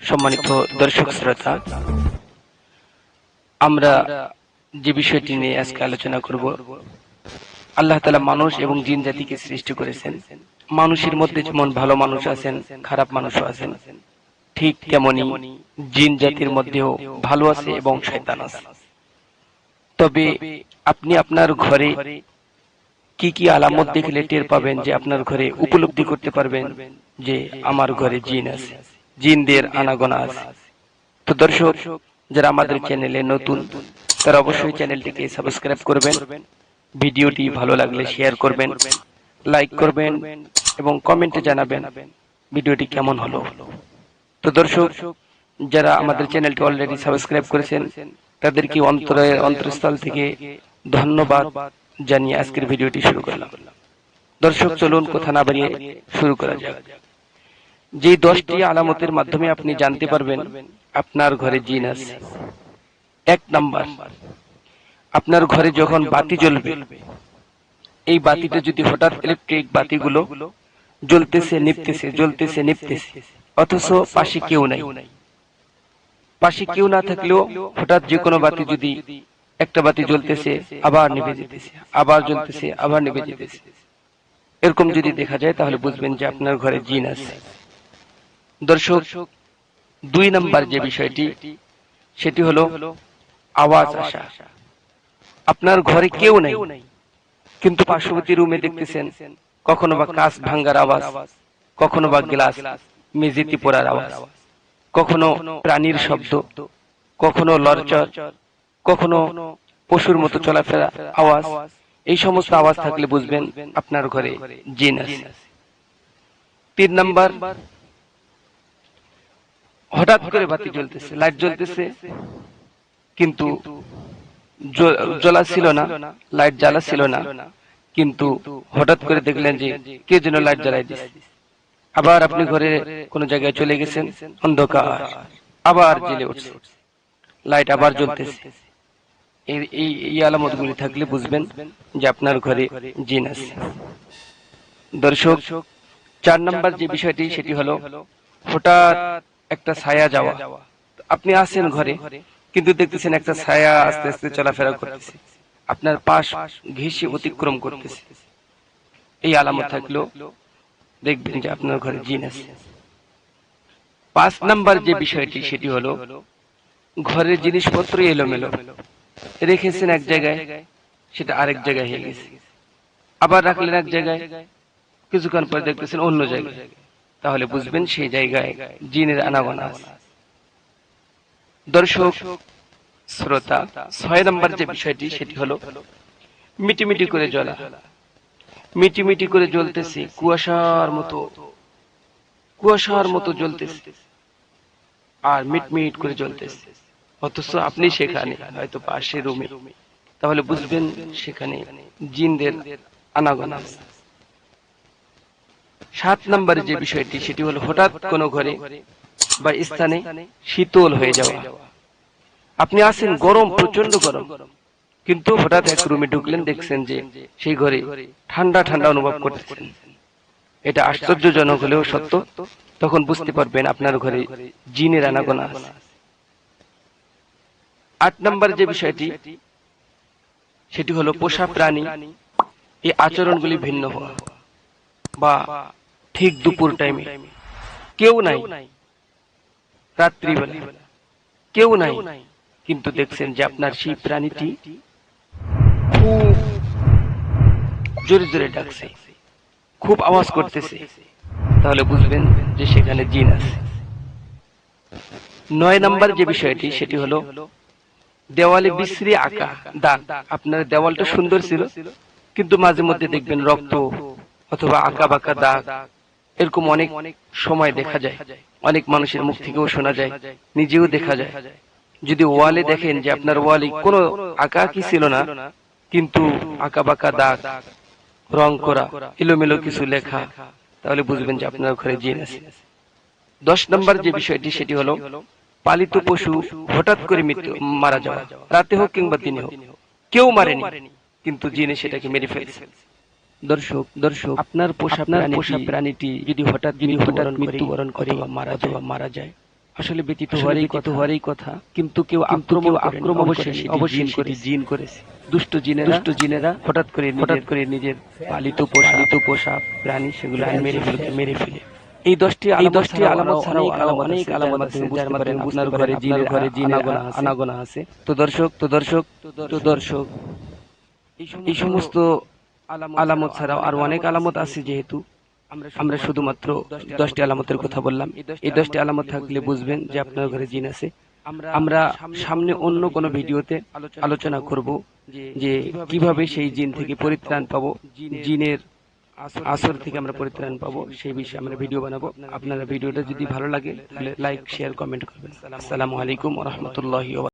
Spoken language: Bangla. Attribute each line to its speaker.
Speaker 1: সম্মানিত দর্শক শ্রোতা, আমরা যে বিষয়টি নিয়ে আজকে আলোচনা করব, আল্লাহ তালা মানুষ এবং জিন জাতিকে সৃষ্টি করেছেন। মানুষের মধ্যে যেমন ভালো মানুষ আছেন, খারাপ মানুষও আছেন, ঠিক তেমনি জিন জাতির মধ্যেও ভালো আছে এবং শয়তান আছে। তবে আপনি আপনার ঘরে কি কি আলামত দেখলে টের পাবেন যে আপনার ঘরে উপলব্ধি করতে পারবেন যে আমার ঘরে জিন আছে, জিনদের আনাগোনা আছে। তো দর্শক, যারা আমাদের চ্যানেলে নতুন, তারা অবশ্যই চ্যানেলটিকে সাবস্ক্রাইব করবেন, ভিডিওটি ভালো লাগলে শেয়ার করবেন, লাইক করবেন এবং কমেন্টে জানাবেন ভিডিওটি কেমন হলো। তো দর্শক যারা আমাদের চ্যানেলটি অলরেডি সাবস্ক্রাইব করেছেন, তাদেরকে অন্তরের অন্তরস্থল থেকে ধন্যবাদ জানিয়ে আজকের ভিডিওটি শুরু করলাম। দর্শক, চলুন কথা না বাড়িয়ে শুরু করা যাক। যে দশটি আলামতের মাধ্যমে আপনি জানতে পারবেন, আপনার ঘরে জিন আছে। এক নাম্বার, আপনার ঘরে যখন বাতি জ্বলবে, এই বাতিটা যদি হঠাৎ ইলেকট্রিক বাতিগুলো জ্বলতেছে, নিপতেছে জ্বলতেছে, নিপতেছে, অথচ পাশে কেউ নাই। পাশে কেউ না থাকলেও হঠাৎ যে কোনো বাতি যদি একটা বাতি জ্বলতেছে, আবার নিভে যেতেছে, আবার জ্বলতেছে, আবার নিভে যেতেছে। এরকম যদি দেখা যায়, তাহলে বুঝবেন যে আপনার ঘরে জিন আছে। দর্শক, দুই নাম্বার যে বিষয়টি, সেটি হলো আওয়াজ আসা। আপনার ঘরে কেউ নেই, কিন্তু পার্শ্ববর্তী রুমে দেখতেছেন কখনো বা কাঁচ ভাঙ্গার আওয়াজ, কখনো বা গ্লাস, মেঝেতি পড়ার আওয়াজ। কখনো প্রাণীর শব্দ, কখনো লরচর, কখনো পশুর মতো চলাফেরা আওয়াজ, এই সমস্ত আওয়াজ থাকলে বুঝবেন আপনার ঘরে জিন আছে। তিন নাম্বার, হঠাৎ করে বাতি জ্বলতেছে, লাইট জ্বলতেছে, কিন্তু জ্বলা ছিল না, লাইট জ্বালা ছিল না, কিন্তু হঠাৎ করে দেখলেন যে কে যেন লাইট জ্বালাই দিচ্ছে আবার আপনি ঘরে কোনো জায়গায় চলে গেছেন, অন্ধকার, আবার জেলে উঠছে। লাইট আবার জ্বলতেছে। এই আলামতগুলি থাকলে বুঝবেন যে আপনার ঘরে জিন আছে। দর্শক, চার নাম্বার যে বিষয়টি, সেটি হলো হঠাৎ একটা ছায়া যাওয়া। আপনি আছেন ঘরে, কিন্তু দেখতেছেন একটা ছায়া আস্তে আস্তে চলাফেরা করতেছে। আপনার পাশ ঘেসে অতিক্রম করতেছে। এই আলামত থাকলেও দেখবেন যে আপনার ঘরে জিন আছে। পাঁচ নাম্বার যে বিষয়টি সেটি হলো ঘরের জিনিসপত্র এলোমেলো। রেখেছেন এক জায়গায় সেটা আরেক জায়গায় হয়ে গেছে। আবার রাখলেন এক জায়গায় কিছুক্ষণ পরে দেখতেছেন অন্য জায়গায়। তাহলে বুঝবেন সেই জায়গায় জিনের আনাগোনা আছে। দর্শক শ্রোতা ছয় নম্বর যে বিষয়টি সেটি হলো মিটিমিটি করে জ্বলা। মিটিমিটি করে জ্বলতেছে, কুয়াশার মতো। কুয়াশার মতো জ্বলতেছে। আর মিটমিট করে জ্বলতেছে। অথচ আপনি সেখানে, হয়তো পাশে রুমে। তাহলে বুঝবেন সেখানে জিনদের আনাগোনা আছে। সাত নম্বরে যে বিষয়টি, সেটি হলো হঠাৎ কোনো ঘরে বা স্থানে শীতল হয়ে যাওয়া। আপনি আছেন গরম প্রচণ্ড গরম। কিন্তু হঠাৎ এক রুমে ঢুকলেন, দেখছেন যে সেই ঘরে ঠান্ডা ঠান্ডা অনুভব করতেছেন। এটা আশ্চর্যজনক হলেও সত্য, তখন বুঝতে পারবেন আপনার ঘরে জিনের আনাগোনা আছে। আট নম্বর যে বিষয়টি, সেটি হলো পোষা প্রাণী, এই আচরণগুলি ভিন্ন হওয়া বা ঠিক দুপুর টাইমে কেউ নাই, রাত্রিবেলা। কেউ নাই, কিন্তু দেখছেন যে আপনার সেই প্রাণীটি খুব জোরে জোরে ডাকছে, খুব আওয়াজ করতেছে। তাহলে বুঝবেন যে সেখানে জিন আছে। নয় নাম্বার যে বিষয়টি, সেটি হলো দেওয়ালে বিশ্রী আঁকা, দাগ। আপনার দেওয়ালটা সুন্দর ছিল, কিন্তু মাঝে মধ্যে দেখবেন রক্ত অথবা আঁকা বাঁকা দাগ। এরকম অনেক সময় দেখা যায়। অনেক মানুষের মুখ থেকেও শোনা যায়, নিজেও দেখা যায়। যদি ওয়ালে দেখেন যে আপনার ওয়ালে কোনো আঁকা কি ছিল না কিন্তু আঁকা বাঁকা দাগ রং করা এলোমেলো কিছু লেখা তাহলে বুঝবেন যে আপনার ঘরে জিন আছে। দশ নম্বর যে বিষয়টি সেটি হলো পালিত পশু হঠাৎ করে মৃত্যু মারা যাওয়া রাতে হোক কিংবা দিনে হোক কেউ মারেনি কিন্তু জিনে সেটাকে মেরে ফেলছে। দর্শক দর্শক আপনার পোষা আপনার পোষা প্রাণীটি যদি হঠাৎ যদি হঠাৎ মৃত্যুবরণ করে বা মারা যায় মারা যায় আসলে ব্যতীত হওয়ারই কথা। হওয়ারই কথা। কিন্তু কেউ আক্রমণ আক্রমণ অবশ্যই অবশ্যই সেটি জিন করেছে। দুষ্ট জিনেরা দুষ্ট জিনেরা হঠাৎ করে হঠাৎ করে নিজের পালিত পালিত পোষা প্রাণী সেগুলো মেরে ফেলে। মেরে ফেলে। এই দশটি এই দশটি আলামত ছাড়াও অনেক আলামত আছে যার মাধ্যমে আপনার ঘরে জিনের ঘরে জিনের আনাগোনা আছে। তো দর্শক তো দর্শক তো দর্শক। এই সমস্ত আলামত ছাড়াও আর অনেক আলামত আছে যেহেতু আমরা শুধুমাত্র দশটি আলামতের কথা বললাম। এই দশটি আলামত থাকলে বুঝবেন যে আপনার ঘরে জিন আছে। আমরা সামনে অন্য কোনো ভিডিওতে আলোচনা করব যে কীভাবে সেই জিন থেকে পরিত্রাণ পাবো জিনের আসর থেকে আমরা পরিত্রাণ পাবো সেই বিষয়ে আমরা ভিডিও বানাবো। আপনারা ভিডিওটা যদি ভালো লাগে তাহলে লাইক শেয়ার কমেন্ট করবেন। আসসালামু আলাইকুম রহমতুল্লাহ